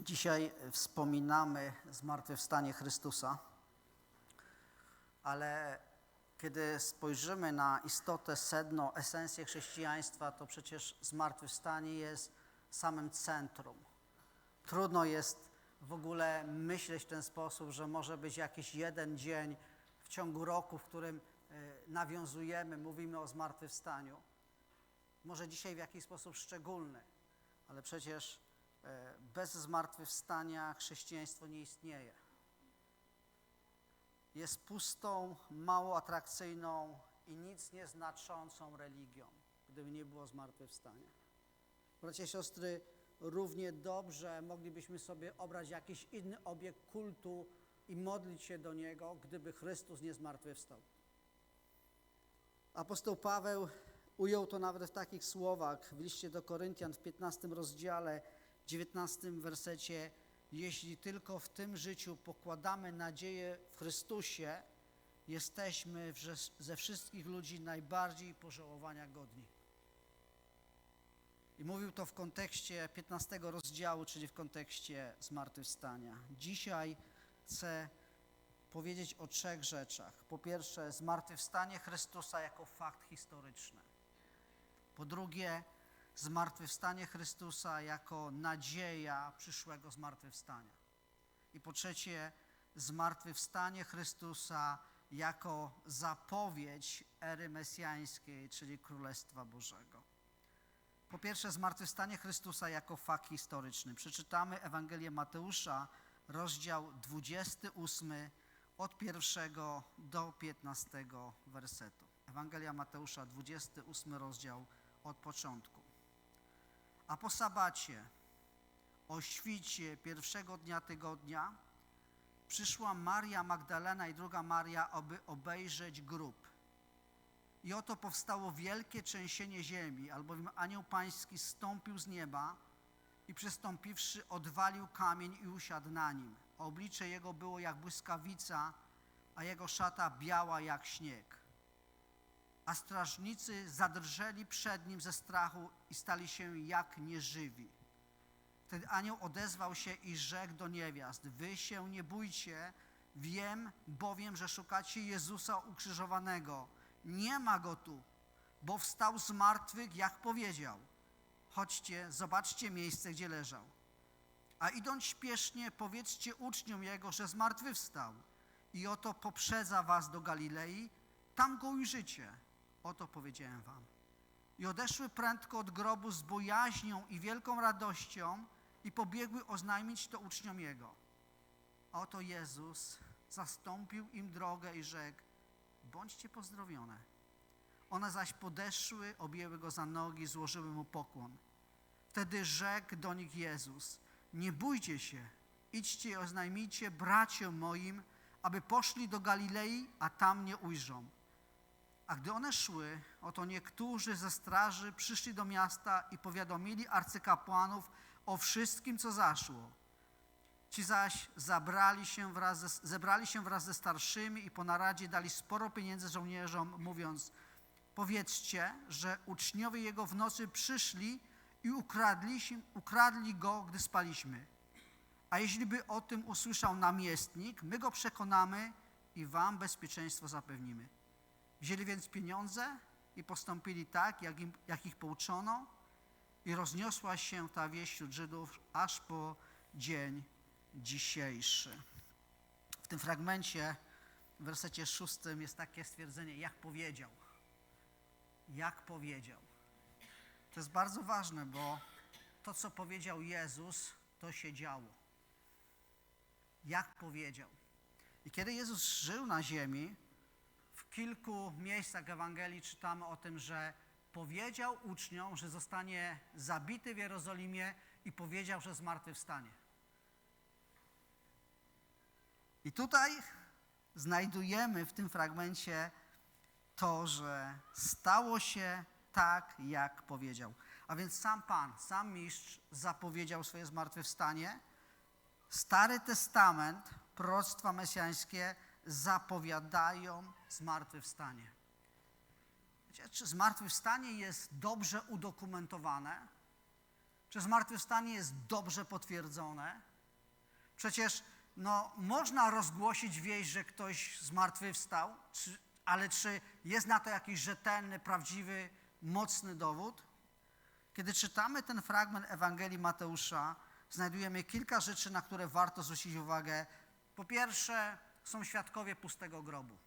Dzisiaj wspominamy zmartwychwstanie Chrystusa, ale kiedy spojrzymy na istotę, sedno, esencję chrześcijaństwa, to przecież zmartwychwstanie jest samym centrum. Trudno jest w ogóle myśleć w ten sposób, że może być jakiś jeden dzień w ciągu roku, w którym e, nawiązujemy, mówimy o zmartwychwstaniu. Może dzisiaj w jakiś sposób szczególny, ale przecież bez zmartwychwstania chrześcijaństwo nie istnieje. Jest pustą, mało atrakcyjną i nic nieznaczącą religią, gdyby nie było zmartwychwstania. Bracia i siostry, równie dobrze moglibyśmy sobie obrać jakiś inny obiekt kultu i modlić się do niego, gdyby Chrystus nie zmartwychwstał. Apostoł Paweł ujął to nawet w takich słowach w liście do Koryntian w 15 rozdziale, 19 wersecie. Jeśli tylko w tym życiu pokładamy nadzieję w Chrystusie, jesteśmy ze wszystkich ludzi najbardziej pożałowania godni. I mówił to w kontekście 15 rozdziału, czyli w kontekście zmartwychwstania. Dzisiaj chcę powiedzieć o trzech rzeczach. Po pierwsze, zmartwychwstanie Chrystusa jako fakt historyczny. Po drugie, zmartwychwstanie Chrystusa jako nadzieja przyszłego zmartwychwstania. I po trzecie, zmartwychwstanie Chrystusa jako zapowiedź ery mesjańskiej, czyli Królestwa Bożego. Po pierwsze, zmartwychwstanie Chrystusa jako fakt historyczny. Przeczytamy Ewangelię Mateusza, rozdział 28, od pierwszego do 15 wersetu. Ewangelia Mateusza, 28 rozdział od początku. A po sabacie, o świcie pierwszego dnia tygodnia, przyszła Maria Magdalena i druga Maria, aby obejrzeć grób. I oto powstało wielkie trzęsienie ziemi, albowiem anioł pański stąpił z nieba i przystąpiwszy odwalił kamień i usiadł na nim. Oblicze jego było jak błyskawica, a jego szata biała jak śnieg. A strażnicy zadrżeli przed nim ze strachu i stali się jak nieżywi. Wtedy anioł odezwał się i rzekł do niewiast, wy się nie bójcie, wiem bowiem, że szukacie Jezusa ukrzyżowanego. Nie ma go tu, bo wstał z martwych, jak powiedział. Chodźcie, zobaczcie miejsce, gdzie leżał. A idąc śpiesznie, powiedzcie uczniom Jego, że zmartwychwstał. I oto poprzedza was do Galilei, tam go ujrzycie. Oto powiedziałem wam. I odeszły prędko od grobu z bojaźnią i wielką radością i pobiegły oznajmić to uczniom Jego. A oto Jezus zastąpił im drogę i rzekł, bądźcie pozdrowione. One zaś podeszły, objęły go za nogi, złożyły mu pokłon. Wtedy rzekł do nich Jezus, nie bójcie się, idźcie i oznajmijcie braciom moim, aby poszli do Galilei, a tam mnie ujrzą. A gdy one szły, oto niektórzy ze straży przyszli do miasta i powiadomili arcykapłanów o wszystkim, co zaszło. Ci zaś zabrali się wraz ze, zebrali się wraz ze starszymi i po naradzie dali sporo pieniędzy żołnierzom, mówiąc, powiedzcie, że uczniowie jego w nocy przyszli i ukradli, ukradli go, gdy spaliśmy. A jeśli by o tym usłyszał namiestnik, my go przekonamy i wam bezpieczeństwo zapewnimy. Wzięli więc pieniądze i postąpili tak, jak, im, jak ich pouczono i rozniosła się ta wieść wśród Żydów aż po dzień dzisiejszy. W tym fragmencie, w wersecie szóstym jest takie stwierdzenie, jak powiedział. Jak powiedział. To jest bardzo ważne, bo to, co powiedział Jezus, to się działo. Jak powiedział. I kiedy Jezus żył na ziemi, kilku miejscach Ewangelii czytamy o tym, że powiedział uczniom, że zostanie zabity w Jerozolimie i powiedział, że zmartwychwstanie. I tutaj znajdujemy w tym fragmencie to, że stało się tak, jak powiedział. A więc sam Pan, sam mistrz zapowiedział swoje zmartwychwstanie. Stary Testament, proroctwa mesjańskie zapowiadają zmartwychwstanie. Wiecie, czy zmartwychwstanie jest dobrze udokumentowane? Czy zmartwychwstanie jest dobrze potwierdzone? Przecież no, można rozgłosić wieść, że ktoś zmartwychwstał, czy, ale czy jest na to jakiś rzetelny, prawdziwy, mocny dowód? Kiedy czytamy ten fragment Ewangelii Mateusza, znajdujemy kilka rzeczy, na które warto zwrócić uwagę. Po pierwsze, są świadkowie pustego grobu.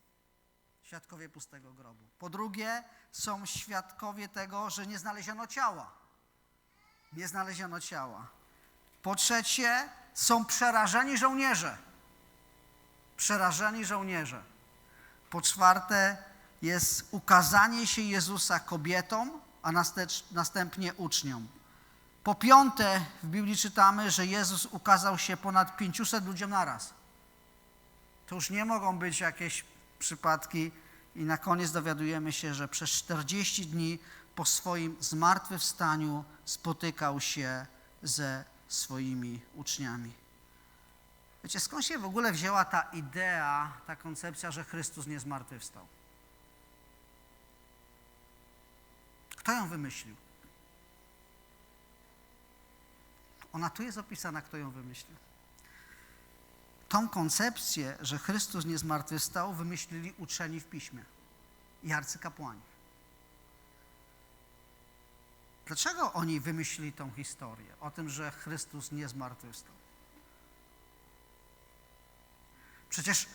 Świadkowie pustego grobu. Po drugie, są świadkowie tego, że nie znaleziono ciała. Nie znaleziono ciała. Po trzecie, są przerażeni żołnierze. Przerażeni żołnierze. Po czwarte, jest ukazanie się Jezusa kobietom, a następnie uczniom. Po piąte, w Biblii czytamy, że Jezus ukazał się ponad 500 ludziom naraz. To już nie mogą być jakieś przypadki. I na koniec dowiadujemy się, że przez 40 dni po swoim zmartwychwstaniu spotykał się ze swoimi uczniami. Wiecie, skąd się w ogóle wzięła ta idea, ta koncepcja, że Chrystus nie zmartwychwstał? Kto ją wymyślił? Ona tu jest opisana, kto ją wymyślił. Tą koncepcję, że Chrystus nie zmartwychwstał, wymyślili uczeni w piśmie i arcykapłani. Dlaczego oni wymyślili tą historię o tym, że Chrystus nie zmartwychwstał? Przecież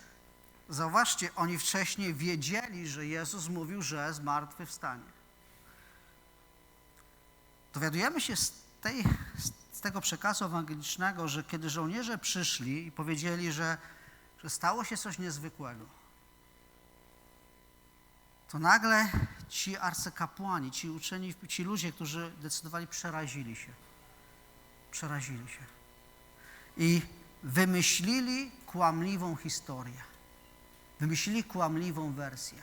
zauważcie, oni wcześniej wiedzieli, że Jezus mówił, że zmartwychwstanie. Dowiadujemy się z, tej, z tego przekazu ewangelicznego, że kiedy żołnierze przyszli i powiedzieli, że, że stało się coś niezwykłego, to nagle ci arcykapłani, ci uczeni, ci ludzie, którzy decydowali, przerazili się. Przerazili się. I wymyślili kłamliwą historię. Wymyślili kłamliwą wersję.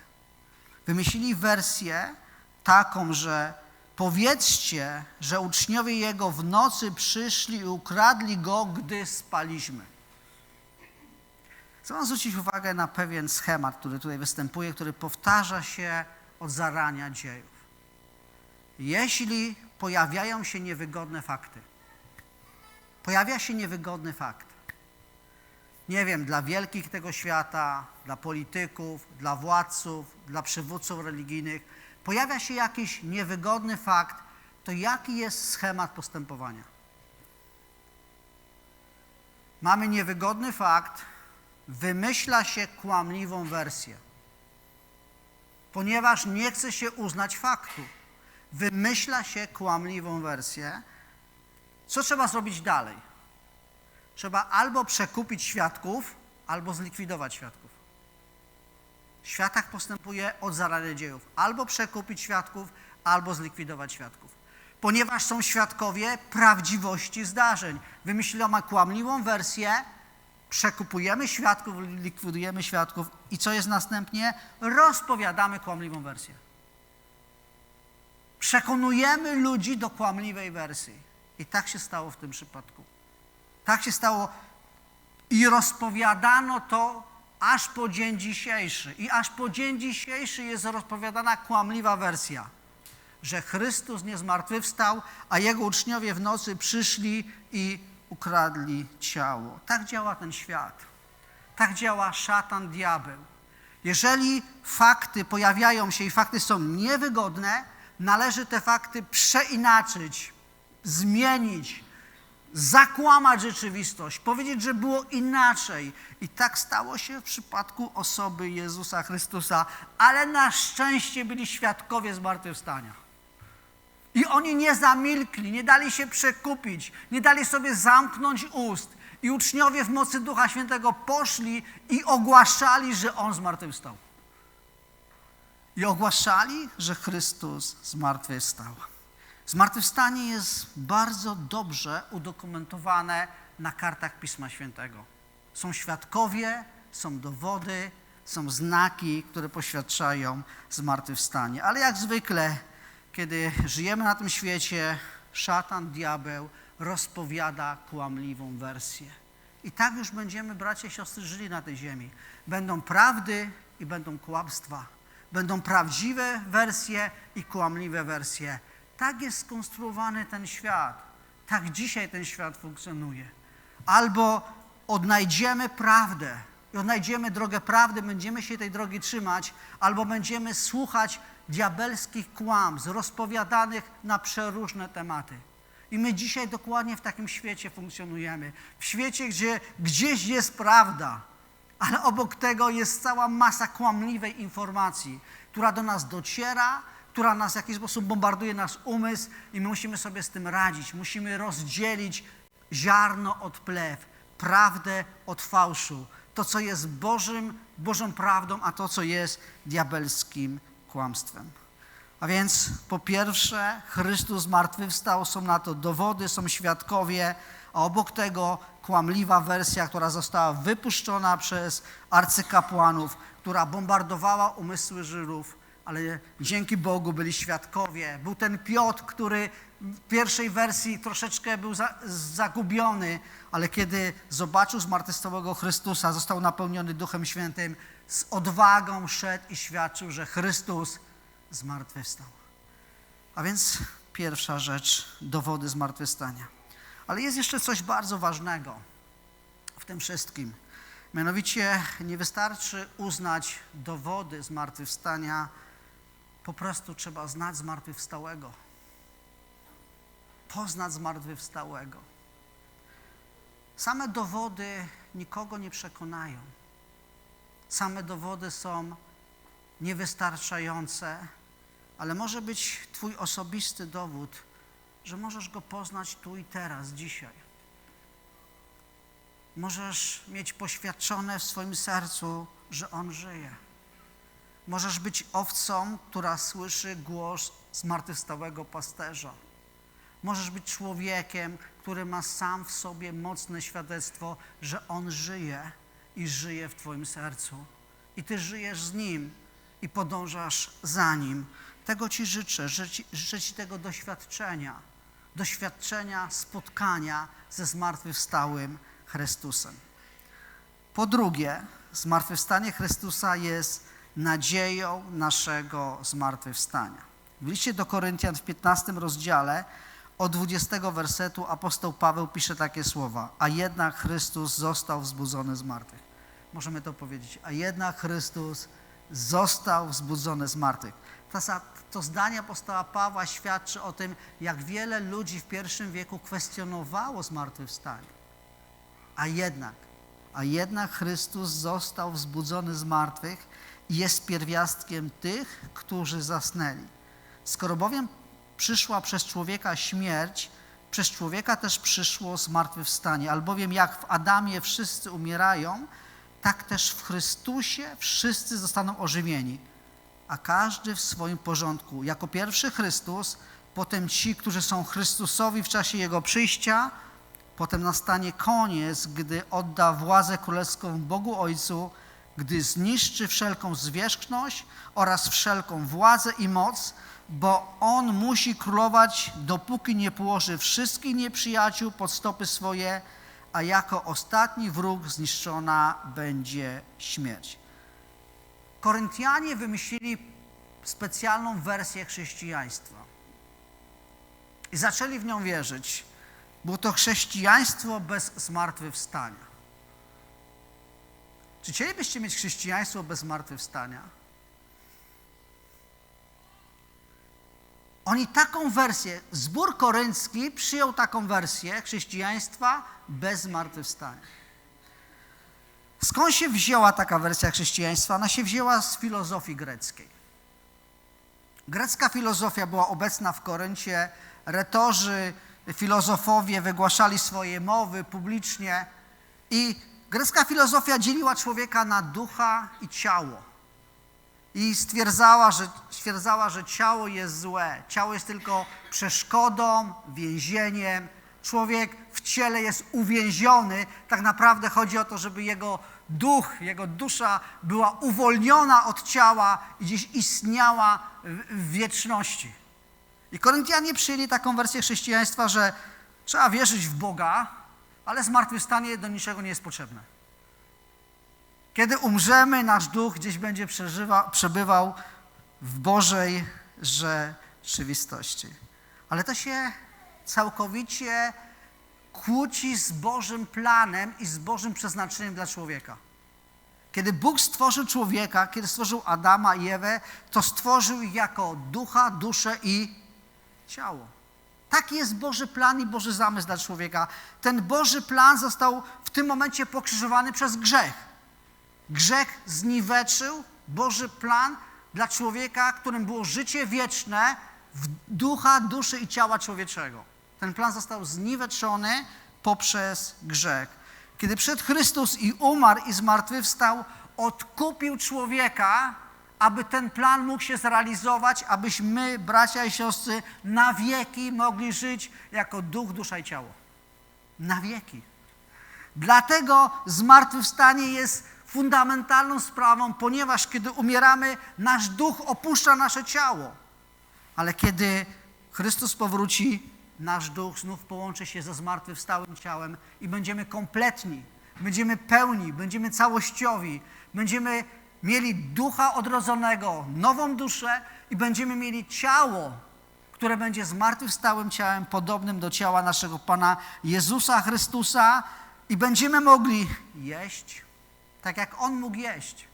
Wymyślili wersję taką, że powiedzcie, że uczniowie Jego w nocy przyszli i ukradli Go, gdy spaliśmy. Chcę zwrócić uwagę na pewien schemat, który tutaj występuje, który powtarza się od zarania dziejów. Jeśli pojawiają się niewygodne fakty, pojawia się niewygodny fakt, nie wiem, dla wielkich tego świata, dla polityków, dla władców, dla przywódców religijnych, pojawia się jakiś niewygodny fakt, to jaki jest schemat postępowania? Mamy niewygodny fakt, wymyśla się kłamliwą wersję, ponieważ nie chce się uznać faktu. Wymyśla się kłamliwą wersję. Co trzeba zrobić dalej? Trzeba albo przekupić świadków, albo zlikwidować świadków. Światach postępuje od zarania dziejów. Albo przekupić świadków, albo zlikwidować świadków. Ponieważ są świadkowie prawdziwości zdarzeń. Wymyślono kłamliwą wersję, przekupujemy świadków, likwidujemy świadków i co jest następnie? Rozpowiadamy kłamliwą wersję. Przekonujemy ludzi do kłamliwej wersji. I tak się stało w tym przypadku. Tak się stało i rozpowiadano to aż po dzień dzisiejszy. I aż po dzień dzisiejszy jest rozpowiadana kłamliwa wersja, że Chrystus nie zmartwychwstał, a Jego uczniowie w nocy przyszli i ukradli ciało. Tak działa ten świat. Tak działa szatan, diabeł. Jeżeli fakty pojawiają się i fakty są niewygodne, należy te fakty przeinaczyć, zmienić, zakłamać rzeczywistość, powiedzieć, że było inaczej. I tak stało się w przypadku osoby Jezusa Chrystusa, ale na szczęście byli świadkowie zmartwychwstania. I oni nie zamilkli, nie dali się przekupić, nie dali sobie zamknąć ust. I uczniowie w mocy Ducha Świętego poszli i ogłaszali, że On zmartwychwstał. I ogłaszali, że Chrystus zmartwychwstał. Zmartwychwstanie jest bardzo dobrze udokumentowane na kartach Pisma Świętego. Są świadkowie, są dowody, są znaki, które poświadczają zmartwychwstanie. Ale jak zwykle kiedy żyjemy na tym świecie, szatan, diabeł rozpowiada kłamliwą wersję. I tak już będziemy, bracia i siostry, żyli na tej ziemi. Będą prawdy i będą kłamstwa. Będą prawdziwe wersje i kłamliwe wersje. Tak jest skonstruowany ten świat. Tak dzisiaj ten świat funkcjonuje. Albo odnajdziemy prawdę i odnajdziemy drogę prawdy, będziemy się tej drogi trzymać, albo będziemy słuchać diabelskich kłamstw rozpowiadanych na przeróżne tematy. I my dzisiaj dokładnie w takim świecie funkcjonujemy. W świecie, gdzie gdzieś jest prawda, ale obok tego jest cała masa kłamliwej informacji, która do nas dociera, która nas w jakiś sposób bombarduje nasz umysł i my musimy sobie z tym radzić. Musimy rozdzielić ziarno od plew, prawdę od fałszu. To, co jest Bożym, Bożą prawdą, a to, co jest diabelskim kłamstwem. A więc po pierwsze, Chrystus zmartwychwstał, są na to dowody, są świadkowie, a obok tego kłamliwa wersja, która została wypuszczona przez arcykapłanów, która bombardowała umysły Żydów, ale dzięki Bogu byli świadkowie. Był ten Piotr, który w pierwszej wersji troszeczkę był za, zagubiony, ale kiedy zobaczył zmartwychwstałego Chrystusa, został napełniony Duchem Świętym, z odwagą szedł i świadczył, że Chrystus zmartwychwstał. A więc pierwsza rzecz, dowody zmartwychwstania. Ale jest jeszcze coś bardzo ważnego w tym wszystkim. Mianowicie nie wystarczy uznać dowody zmartwychwstania, po prostu trzeba znać zmartwychwstałego. Poznać zmartwychwstałego. Same dowody nikogo nie przekonają. Same dowody są niewystarczające, ale może być Twój osobisty dowód, że możesz go poznać tu i teraz, dzisiaj. Możesz mieć poświadczone w swoim sercu, że On żyje. Możesz być owcą, która słyszy głos zmartwychwstałego pasterza. Możesz być człowiekiem, który ma sam w sobie mocne świadectwo, że On żyje i żyje w Twoim sercu. I Ty żyjesz z Nim i podążasz za Nim. Tego Ci życzę. Życzę, Ci tego doświadczenia. Doświadczenia spotkania ze zmartwychwstałym Chrystusem. Po drugie, zmartwychwstanie Chrystusa jest nadzieją naszego zmartwychwstania. W liście do Koryntian w 15 rozdziale od 20 wersetu apostoł Paweł pisze takie słowa: A jednak Chrystus został wzbudzony z martwych. Możemy to powiedzieć. A jednak Chrystus został wzbudzony z martwych. To, to zdanie apostoła Pawła świadczy o tym, jak wiele ludzi w pierwszym wieku kwestionowało zmartwychwstanie. A jednak, a jednak Chrystus został wzbudzony z martwych jest pierwiastkiem tych, którzy zasnęli. Skoro bowiem przyszła przez człowieka śmierć, przez człowieka też przyszło zmartwychwstanie. Albowiem jak w Adamie wszyscy umierają, tak też w Chrystusie wszyscy zostaną ożywieni, a każdy w swoim porządku. Jako pierwszy Chrystus, potem ci, którzy są Chrystusowi w czasie Jego przyjścia, potem nastanie koniec, gdy odda władzę królewską Bogu Ojcu, gdy zniszczy wszelką zwierzchność oraz wszelką władzę i moc, bo On musi królować, dopóki nie położy wszystkich nieprzyjaciół pod stopy swoje, a jako ostatni wróg zniszczona będzie śmierć. Koryntianie wymyślili specjalną wersję chrześcijaństwa i zaczęli w nią wierzyć. Było to chrześcijaństwo bez zmartwychwstania. Czy chcielibyście mieć chrześcijaństwo bez zmartwychwstania? Oni taką wersję, zbór koryncki przyjął taką wersję chrześcijaństwa bez zmartwychwstania. Skąd się wzięła taka wersja chrześcijaństwa? Ona się wzięła z filozofii greckiej. Grecka filozofia była obecna w Koryncie, retorzy, filozofowie wygłaszali swoje mowy publicznie i grecka filozofia dzieliła człowieka na ducha i ciało. I stwierdzała że, stwierdzała, że ciało jest złe, ciało jest tylko przeszkodą, więzieniem. Człowiek w ciele jest uwięziony. Tak naprawdę chodzi o to, żeby jego duch, jego dusza była uwolniona od ciała i gdzieś istniała w wieczności. I Koryntianie przyjęli taką wersję chrześcijaństwa, że trzeba wierzyć w Boga, ale zmartwychwstanie do niczego nie jest potrzebne. Kiedy umrzemy, nasz duch gdzieś będzie przeżywa, przebywał w Bożej rzeczywistości. Ale to się całkowicie kłóci z Bożym planem i z Bożym przeznaczeniem dla człowieka. Kiedy Bóg stworzył człowieka, kiedy stworzył Adama i Ewę, to stworzył ich jako ducha, duszę i ciało. Taki jest Boży plan i Boży zamysł dla człowieka. Ten Boży plan został w tym momencie pokrzyżowany przez grzech. Grzech zniweczył Boży plan dla człowieka, którym było życie wieczne w ducha, duszy i ciała człowieczego. Ten plan został zniweczony poprzez grzech. Kiedy przyszedł Chrystus i umarł i zmartwychwstał, odkupił człowieka, aby ten plan mógł się zrealizować, abyśmy, bracia i siostry, na wieki mogli żyć jako duch, dusza i ciało. Na wieki. Dlatego zmartwychwstanie jest fundamentalną sprawą, ponieważ kiedy umieramy, nasz duch opuszcza nasze ciało. Ale kiedy Chrystus powróci, nasz duch znów połączy się ze zmartwychwstałym ciałem i będziemy kompletni, będziemy pełni, będziemy całościowi, będziemy mieli ducha odrodzonego, nową duszę i będziemy mieli ciało, które będzie zmartwychwstałym ciałem, podobnym do ciała naszego Pana Jezusa Chrystusa i będziemy mogli jeść, tak jak On mógł jeść.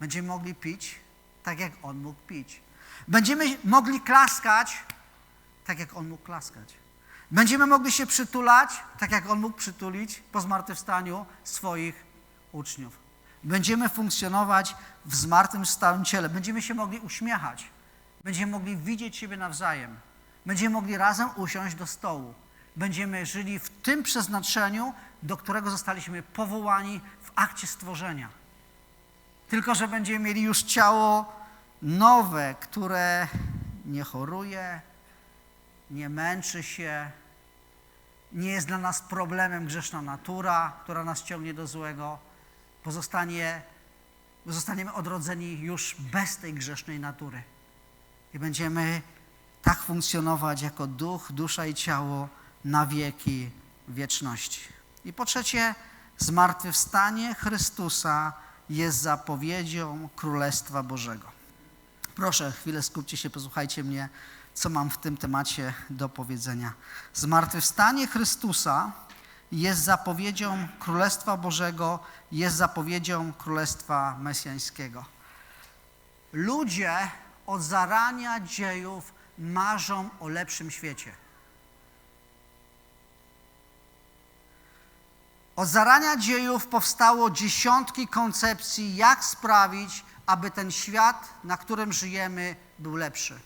Będziemy mogli pić, tak jak On mógł pić. Będziemy mogli klaskać, tak jak On mógł klaskać. Będziemy mogli się przytulać, tak jak On mógł przytulić po zmartwychwstaniu swoich uczniów. Będziemy funkcjonować w zmartwychwstałym ciele. Będziemy się mogli uśmiechać. Będziemy mogli widzieć siebie nawzajem. Będziemy mogli razem usiąść do stołu. Będziemy żyli w tym przeznaczeniu, do którego zostaliśmy powołani w akcie stworzenia. Tylko, że będziemy mieli już ciało nowe, które nie choruje, nie męczy się, nie jest dla nas problemem grzeszna natura, która nas ciągnie do złego. Pozostanie, zostaniemy odrodzeni już bez tej grzesznej natury. I będziemy tak funkcjonować jako duch, dusza i ciało na wieki wieczności. I po trzecie, zmartwychwstanie Chrystusa jest zapowiedzią Królestwa Bożego. Proszę, chwilę skupcie się, posłuchajcie mnie, co mam w tym temacie do powiedzenia. Zmartwychwstanie Chrystusa jest zapowiedzią Królestwa Bożego, jest zapowiedzią Królestwa Mesjańskiego. Ludzie od zarania dziejów marzą o lepszym świecie. Od zarania dziejów powstało dziesiątki koncepcji, jak sprawić, aby ten świat, na którym żyjemy, był lepszy.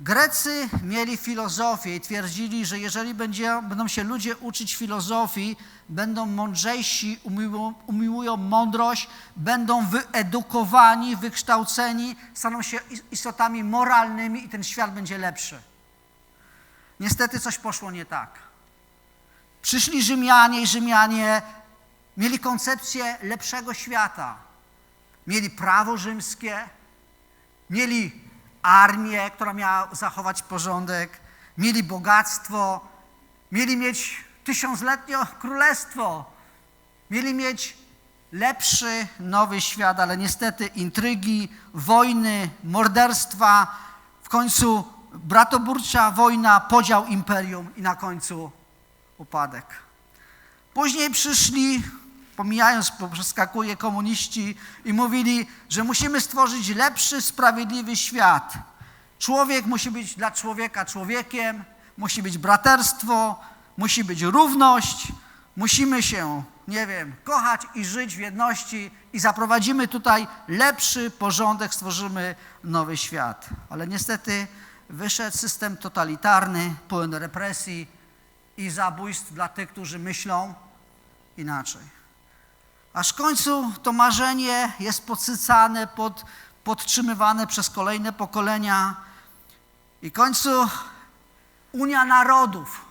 Grecy mieli filozofię i twierdzili, że jeżeli będzie, będą się ludzie uczyć filozofii, będą mądrzejsi, umiłują, umiłują mądrość, będą wyedukowani, wykształceni, staną się istotami moralnymi i ten świat będzie lepszy. Niestety coś poszło nie tak. Przyszli Rzymianie i Rzymianie mieli koncepcję lepszego świata. Mieli prawo rzymskie, mieli armię, która miała zachować porządek, mieli bogactwo, mieli mieć tysiącletnie królestwo, mieli mieć lepszy, nowy świat, ale niestety intrygi, wojny, morderstwa, w końcu bratoburcza wojna, podział imperium i na końcu upadek. Później przyszli, pomijając, przeskakuje komuniści i mówili, że musimy stworzyć lepszy, sprawiedliwy świat. Człowiek musi być dla człowieka człowiekiem, musi być braterstwo, musi być równość, musimy się, nie wiem, kochać i żyć w jedności i zaprowadzimy tutaj lepszy porządek, stworzymy nowy świat. Ale niestety wyszedł system totalitarny, pełen represji i zabójstw dla tych, którzy myślą inaczej. Aż w końcu to marzenie jest podsycane, pod, podtrzymywane przez kolejne pokolenia i w końcu Unia Narodów.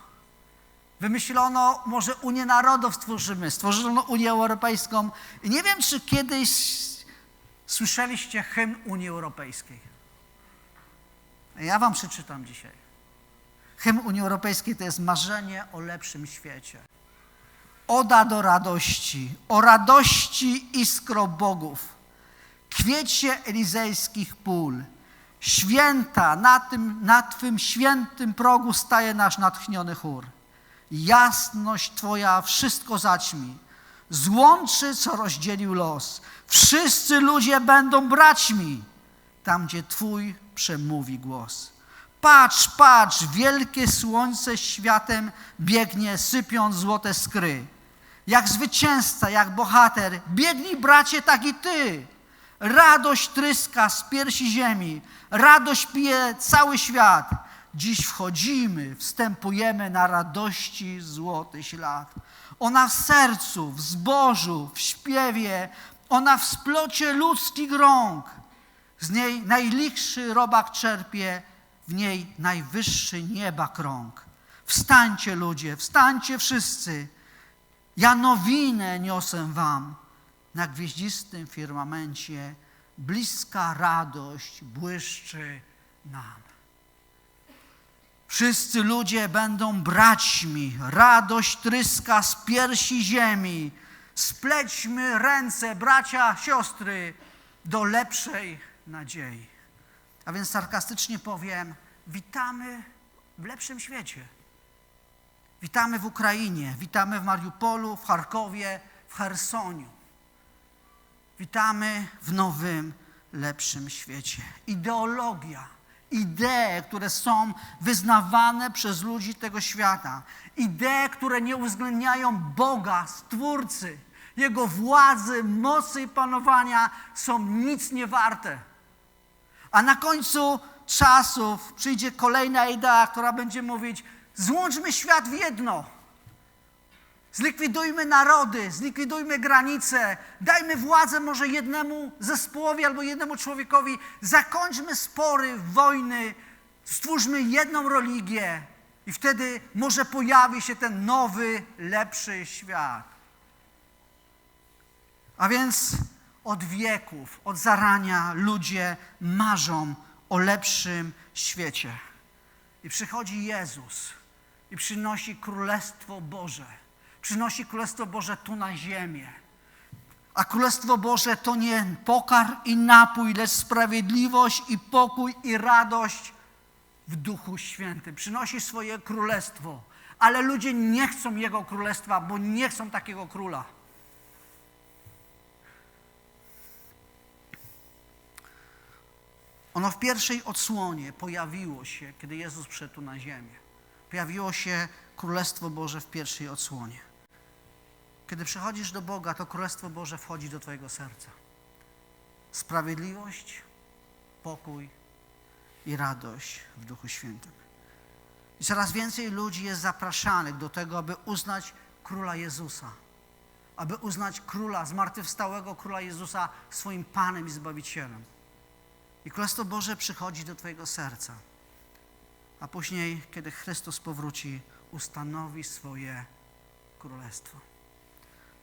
Wymyślono, może Unię Narodów stworzymy. Stworzono Unię Europejską. I nie wiem, czy kiedyś słyszeliście hymn Unii Europejskiej. Ja wam przeczytam dzisiaj. Hymn Unii Europejskiej to jest marzenie o lepszym świecie. Oda do radości, o radości iskro bogów, kwiecie elizejskich pól, Święta, na, tym, na Twym świętym progu staje nasz natchniony chór. Jasność Twoja wszystko zaćmi, złączy, co rozdzielił los. Wszyscy ludzie będą braćmi, tam gdzie Twój przemówi głos. Patrz, patrz, wielkie słońce światem biegnie, sypiąc złote skry. Jak zwycięzca, jak bohater, biegnij bracie, tak i ty. Radość tryska z piersi ziemi, radość pije cały świat. Dziś wchodzimy, wstępujemy na radości złoty ślad. Ona w sercu, w zbożu, w śpiewie, ona w splocie ludzkich rąk. Z niej najlichszy robak czerpie, w niej najwyższy nieba krąg. Wstańcie ludzie, wstańcie wszyscy. Ja nowinę niosę wam. Na gwieździstym firmamencie bliska radość błyszczy nam. Wszyscy ludzie będą braćmi, radość tryska z piersi ziemi. Splećmy ręce, bracia, siostry, do lepszej nadziei. A więc sarkastycznie powiem, witamy w lepszym świecie. Witamy w Ukrainie, witamy w Mariupolu, w Charkowie, w Chersoniu. Witamy w nowym, lepszym świecie. Ideologia, idee, które są wyznawane przez ludzi tego świata, idee, które nie uwzględniają Boga, Stwórcy, Jego władzy, mocy i panowania, są nic nie warte. A na końcu czasów przyjdzie kolejna idea, która będzie mówić: złączmy świat w jedno. Zlikwidujmy narody, zlikwidujmy granice, dajmy władzę może jednemu zespołowi albo jednemu człowiekowi, zakończmy spory, wojny, stwórzmy jedną religię i wtedy może pojawi się ten nowy, lepszy świat. A więc od wieków, od zarania ludzie marzą o lepszym świecie. I przychodzi Jezus i przynosi Królestwo Boże. Przynosi Królestwo Boże tu na ziemię. A Królestwo Boże to nie pokarm i napój, lecz sprawiedliwość i pokój i radość w Duchu Świętym. Przynosi swoje królestwo, ale ludzie nie chcą Jego królestwa, bo nie chcą takiego króla. Ono w pierwszej odsłonie pojawiło się, kiedy Jezus przyszedł na ziemię. Pojawiło się Królestwo Boże w pierwszej odsłonie. Kiedy przychodzisz do Boga, to Królestwo Boże wchodzi do Twojego serca. Sprawiedliwość, pokój i radość w Duchu Świętym. I coraz więcej ludzi jest zapraszanych do tego, aby uznać Króla Jezusa, aby uznać Króla, zmartwychwstałego Króla Jezusa swoim Panem i Zbawicielem. I Królestwo Boże przychodzi do Twojego serca. A później, kiedy Chrystus powróci, ustanowi swoje królestwo.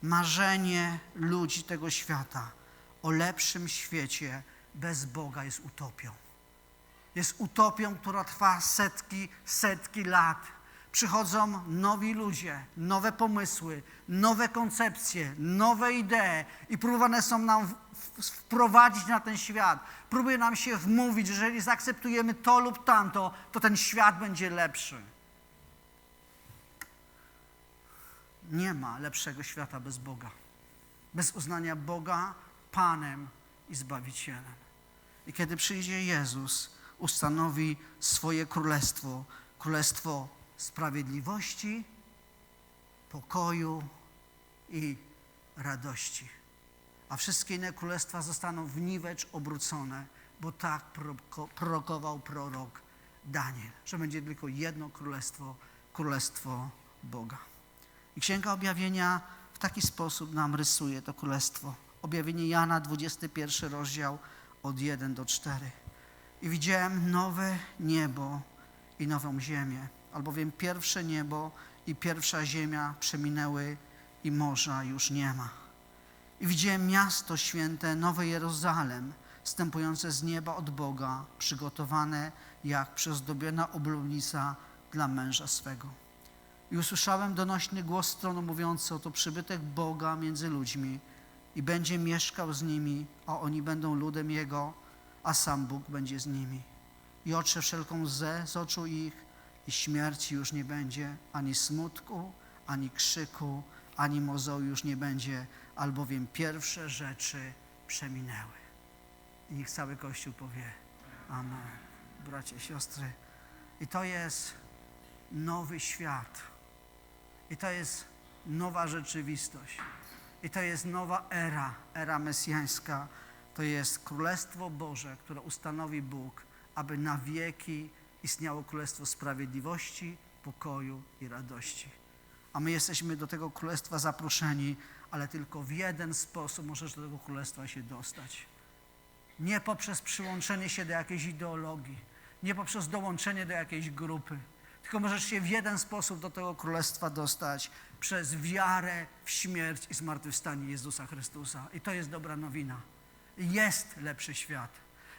Marzenie ludzi tego świata o lepszym świecie bez Boga jest utopią. Jest utopią, która trwa setki, setki lat. Przychodzą nowi ludzie, nowe pomysły, nowe koncepcje, nowe idee i próbowane są nam wprowadzić na ten świat. Próbuje nam się wmówić, że jeżeli zaakceptujemy to lub tamto, to ten świat będzie lepszy. Nie ma lepszego świata bez Boga. Bez uznania Boga Panem i Zbawicielem. I kiedy przyjdzie Jezus, ustanowi swoje królestwo królestwo sprawiedliwości, pokoju i radości. A wszystkie inne królestwa zostaną w niwecz obrócone, bo tak proroko- prorokował prorok Daniel, że będzie tylko jedno królestwo królestwo Boga. I Księga Objawienia w taki sposób nam rysuje to królestwo. Objawienie Jana, 21 rozdział, od 1 do 4. I widziałem nowe niebo i nową ziemię, albowiem pierwsze niebo i pierwsza ziemia przeminęły i morza już nie ma. I widziałem miasto święte, Nowe Jeruzalem, stępujące z nieba od Boga, przygotowane jak przyozdobiona oblubnica dla męża swego. I usłyszałem donośny głos z tronu mówiący, oto przybytek Boga między ludźmi i będzie mieszkał z nimi, a oni będą ludem Jego, a sam Bóg będzie z nimi. i otrze wszelką łzę z oczu ich i śmierci już nie będzie, ani smutku, ani krzyku, ani mozołu już nie będzie, albowiem pierwsze rzeczy przeminęły. I niech cały Kościół powie Amen. Bracia, siostry. I to jest nowy świat. I to jest nowa rzeczywistość. I to jest nowa era, era mesjańska. To jest Królestwo Boże, które ustanowi Bóg, aby na wieki istniało Królestwo Sprawiedliwości, pokoju i radości. A my jesteśmy do tego Królestwa zaproszeni, ale tylko w jeden sposób możesz do tego Królestwa się dostać. Nie poprzez przyłączenie się do jakiejś ideologii, nie poprzez dołączenie do jakiejś grupy, tylko możesz się w jeden sposób do tego Królestwa dostać przez wiarę w śmierć i zmartwychwstanie Jezusa Chrystusa. I to jest dobra nowina. Jest lepszy świat,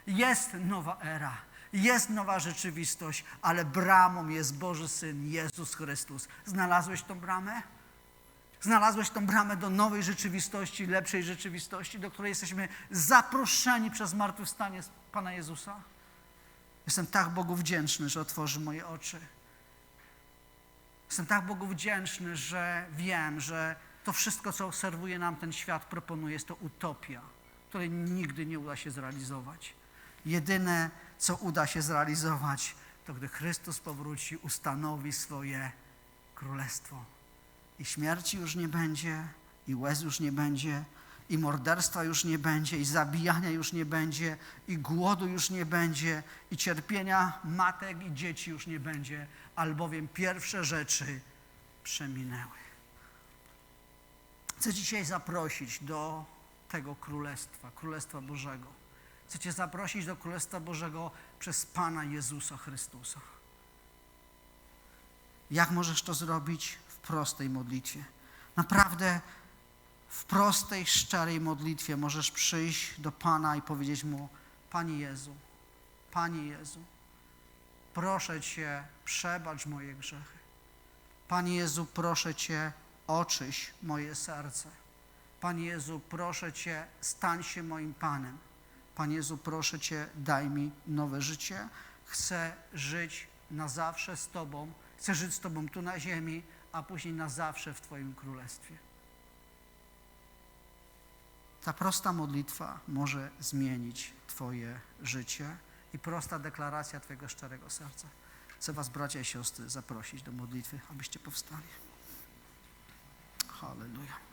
jest nowa era, jest nowa rzeczywistość, ale bramą jest Boży Syn, Jezus Chrystus. Znalazłeś tą bramę? Znalazłeś tą bramę do nowej rzeczywistości, lepszej rzeczywistości, do której jesteśmy zaproszeni przez zmartwychwstanie Pana Jezusa? Jestem tak Bogu wdzięczny, że otworzy moje oczy. Jestem tak Bogu wdzięczny, że wiem, że to wszystko, co serwuje nam ten świat, proponuje, jest to utopia, której nigdy nie uda się zrealizować. Jedyne, co uda się zrealizować, to gdy Chrystus powróci, ustanowi swoje królestwo. I śmierci już nie będzie, i łez już nie będzie, i morderstwa już nie będzie, i zabijania już nie będzie, i głodu już nie będzie, i cierpienia matek i dzieci już nie będzie, albowiem pierwsze rzeczy przeminęły. Chcę dzisiaj zaprosić do tego Królestwa, Królestwa Bożego. Chcę Cię zaprosić do Królestwa Bożego przez Pana Jezusa Chrystusa. Jak możesz to zrobić? W prostej modlitwie. Naprawdę w prostej, szczerej modlitwie możesz przyjść do Pana i powiedzieć Mu, Panie Jezu, Panie Jezu, proszę Cię, przebacz moje grzechy. Panie Jezu, proszę Cię, oczyś moje serce. Panie Jezu, proszę Cię, stań się moim Panem. Panie Jezu, proszę Cię, daj mi nowe życie. Chcę żyć na zawsze z Tobą. Chcę żyć z Tobą tu na ziemi, a później na zawsze w Twoim Królestwie. Ta prosta modlitwa może zmienić Twoje życie i prosta deklaracja Twojego szczerego serca. Chcę Was, bracia i siostry, zaprosić do modlitwy, abyście powstali. Halleluja.